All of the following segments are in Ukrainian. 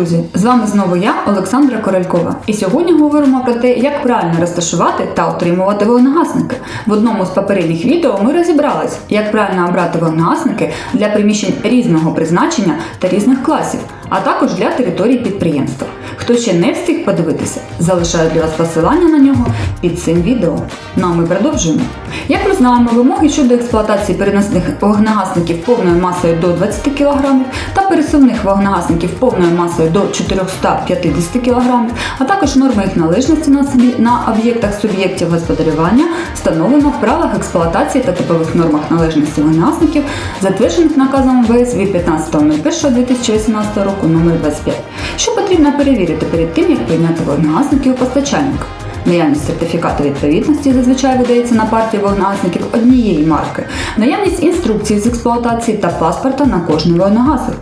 друзі! З вами знову я, Олександра Королькова. І сьогодні говоримо про те, як правильно розташувати та отримувати вогнегасники. В одному з попередніх відео ми розібрались, як правильно обрати вогнегасники для приміщень різного призначення та різних класів, а також для територій підприємства. Хто ще не встиг подивитися, залишаю для вас посилання на нього під цим відео. Ну а ми продовжуємо. Як ми знаємо, вимоги щодо експлуатації переносних вогнегасників повною масою до 20 кг та пересувних вогнегасників повною масою до 450 кг, а також норми їх належності на, об'єктах суб'єктів господарювання встановлено в правилах експлуатації та типових нормах належності вогнегасників, затверджених наказом ВС від 15.01.2018 року номер 25 що потрібно перевірити перед тим, як прийняти вогнегасники у постачальника. Наявність сертифікату відповідності зазвичай видається на партію вогнегасників однієї марки, наявність інструкції з експлуатації та паспорта на кожний вогнегасник,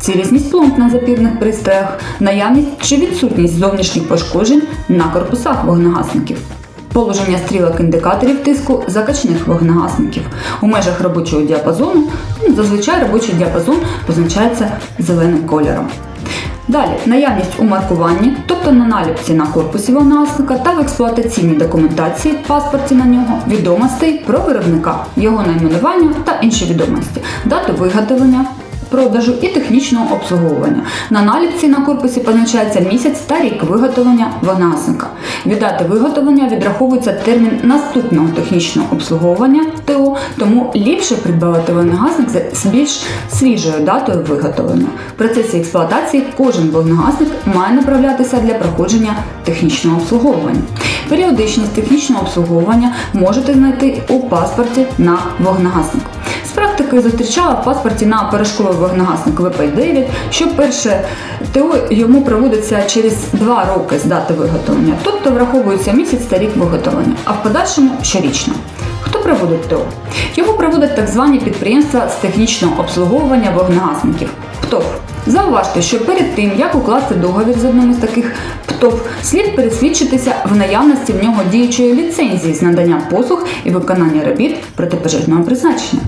цілісність пломб на запірних пристроях, наявність чи відсутність зовнішніх пошкоджень на корпусах вогнегасників. Положення стрілок індикаторів тиску закачних вогнегасників. У межах робочого діапазону ну, зазвичай робочий діапазон позначається зеленим кольором. Далі наявність у маркуванні, тобто на наліпці на корпусі вогнегасника та в експлуатаційній документації, паспорті на нього, відомостей про виробника, його найменування та інші відомості, дату виготовлення. Продажу і технічного обслуговування. На наліпці на корпусі позначається місяць та рік виготовлення вогнегасника. Від дати виготовлення відраховується термін наступного технічного обслуговування ТО, тому ліпше придбавати вогнегасник з більш свіжою датою виготовлення. В процесі експлуатації кожен вогнегасник має направлятися для проходження технічного обслуговування. Періодичність технічного обслуговування можете знайти у паспорті на вогнегасник. Практики зустрічала в паспорті на порошковий вогнегасник ВП-9, що перше ТО йому проводиться через 2 роки з дати виготовлення, тобто враховується місяць та рік виготовлення, а в подальшому щорічно. Хто проводить ТО? Його проводять так звані підприємства з технічного обслуговування вогнегасників. Зауважте, що перед тим, як укласти договір з одним із таких ПТОВ, слід пересвідчитися в наявності в нього діючої ліцензії з надання послуг і виконання робіт протипожежного призначення.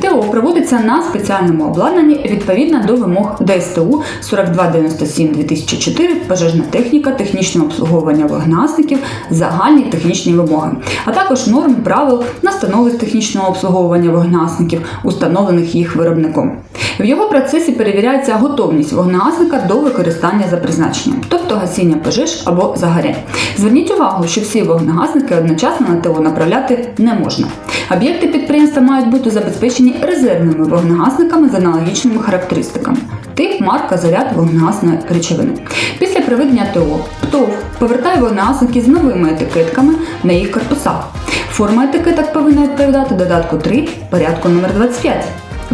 ТО проводиться на спеціальному обладнанні відповідно до вимог ДСТУ 4297-2004 пожежна техніка, технічне обслуговування вогнегасників, загальні технічні вимоги, а також норм правил настанови з технічного обслуговування вогнегасників, установлених їх виробником. В його процесі перевіряється готовність вогнегасника до використання за призначенням, тобто гасіння пожеж або загорянь. Зверніть увагу, що всі вогнегасники одночасно на ТО направляти не можна. Об'єкти підприємства мають бути забезпечені резервними вогнегасниками з аналогічними характеристиками. Тип, марка, заряд вогнегасної речовини. Після проведення ТО ПТОВ повертає вогнегасники з новими етикетками на їх корпусах. Форма етикеток повинна відповідати додатку 3 порядку номер 25.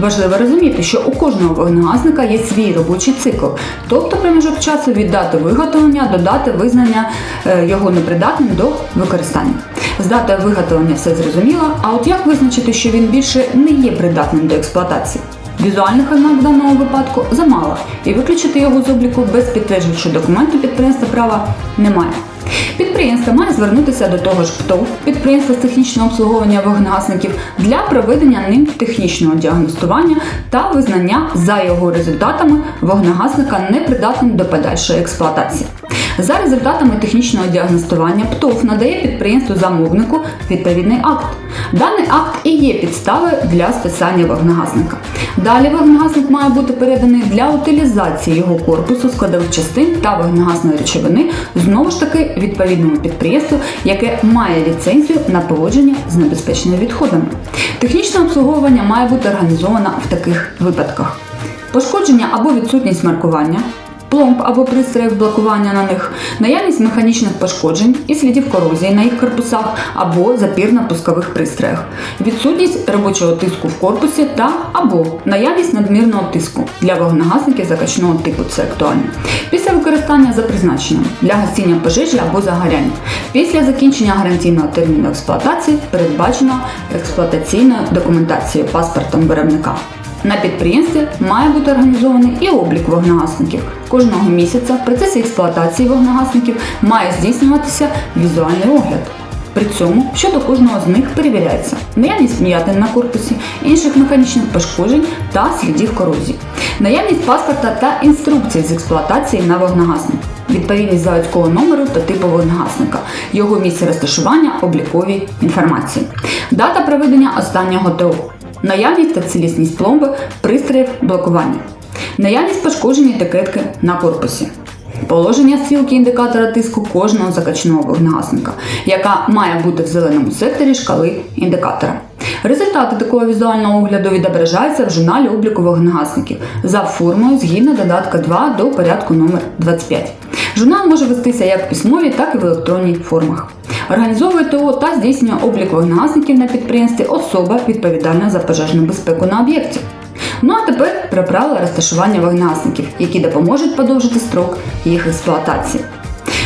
Важливо розуміти, що у кожного вогнегасника є свій робочий цикл, тобто проміжок часу від дати виготовлення до дати визнання е, його непридатним до використання. З датою виготовлення все зрозуміло, а от як визначити, що він більше не є придатним до експлуатації? Візуальних ознак в даному випадку замало, і виключити його з обліку без підтверджуючого документу підприємства права немає. Підприємство має звернутися до того ж ПТОВ, підприємства з технічного обслуговування вогнегасників для проведення ним технічного діагностування та визнання за його результатами вогнегасника непридатним до подальшої експлуатації. За результатами технічного діагностування ПТОВ надає підприємству замовнику відповідний акт. Даний акт і є підставою для списання вогнегасника. Далі вогнегасник має бути переданий для утилізації його корпусу, складових частин та вогнегасної речовини знову ж таки відповідному підприємству, яке має ліцензію на поводження з небезпечними відходами. Технічне обслуговування має бути організовано в таких випадках: пошкодження або відсутність маркування пломб або пристроїв блокування на них, наявність механічних пошкоджень і слідів корозії на їх корпусах або запірно-пускових пристроях, відсутність робочого тиску в корпусі та або наявність надмірного тиску для вогнегасників закачного типу. Це актуально. Після використання за призначенням для гасіння пожежі або загоряння. Після закінчення гарантійного терміну експлуатації передбачено експлуатаційною документацією паспортом виробника. На підприємстві має бути організований і облік вогнегасників. Кожного місяця в процесі експлуатації вогнегасників має здійснюватися візуальний огляд. При цьому щодо кожного з них перевіряється наявність м'ятин на корпусі, інших механічних пошкоджень та слідів корозії, наявність паспорта та інструкції з експлуатації на вогнегасник, відповідність заводського номеру та типу вогнегасника, його місце розташування, обліковій інформації, дата проведення останнього ТО, наявність та цілісність пломби, пристроїв блокування, наявність пошкоджень етикетки на корпусі. Положення стрілки індикатора тиску кожного закачного вогнегасника, яка має бути в зеленому секторі шкали індикатора. Результати такого візуального огляду відображаються в журналі обліку вогнегасників за формою згідно додатка 2 до порядку номер 25. Журнал може вестися як в письмовій, так і в електронній формах. Організовує ТО та здійснює облік вогнегасників на підприємстві особа відповідальна за пожежну безпеку на об'єкті. Ну а тепер про правила розташування вогнегасників, які допоможуть подовжити строк їх експлуатації.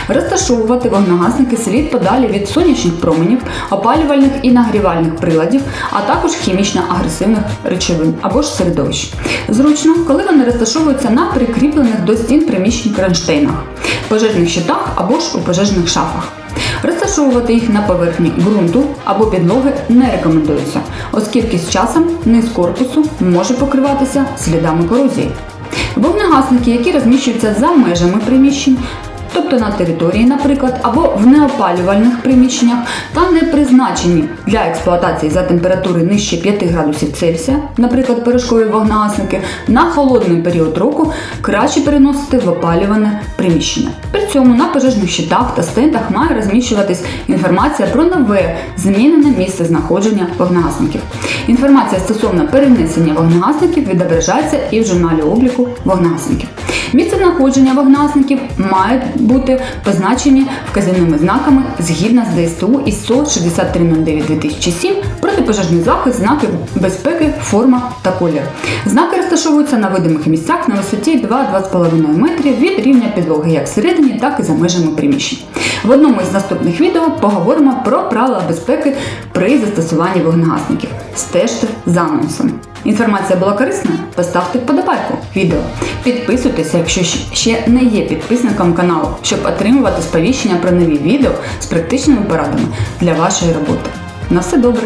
Розташовувати вогнегасники слід подалі від сонячних променів, опалювальних і нагрівальних приладів, а також хімічно-агресивних речовин або ж середовищ. Зручно, коли вони розташовуються на прикріплених до стін приміщень кронштейнах, пожежних щитах або ж у пожежних шафах. Розташовувати їх на поверхні ґрунту або підлоги не рекомендується, оскільки з часом низ корпусу може покриватися слідами корозії. Вогнегасники, які розміщуються за межами приміщень, тобто на території, наприклад, або в неопалювальних приміщеннях та не призначені для експлуатації за температури нижче 5 градусів Цельсія, наприклад, пирожкові вогнегасники, на холодний період року краще переносити в опалюване приміщення. Цьому на пожежних щитах та стендах має розміщуватись інформація про нове змінене місце знаходження вогнегасників. Інформація стосовно перенесення вогнегасників відображається і в журналі обліку вогнегасників. Місце знаходження вогнегасників мають бути позначені вказівними знаками згідно з ДСТУ ІСО 6309-2007 протипожежний захист, знаки безпеки, форма та колір. Знаки розташовуються на видимих місцях на висоті 2-2,5 метрів від рівня підлоги як всередині, так і за межами приміщень. В одному із наступних відео поговоримо про правила безпеки при застосуванні вогнегасників. Стежте за анонсом. Інформація була корисною? Поставте вподобайку відео. Підписуйтеся, якщо ще не є підписником каналу, щоб отримувати сповіщення про нові відео з практичними порадами для вашої роботи. На все добре!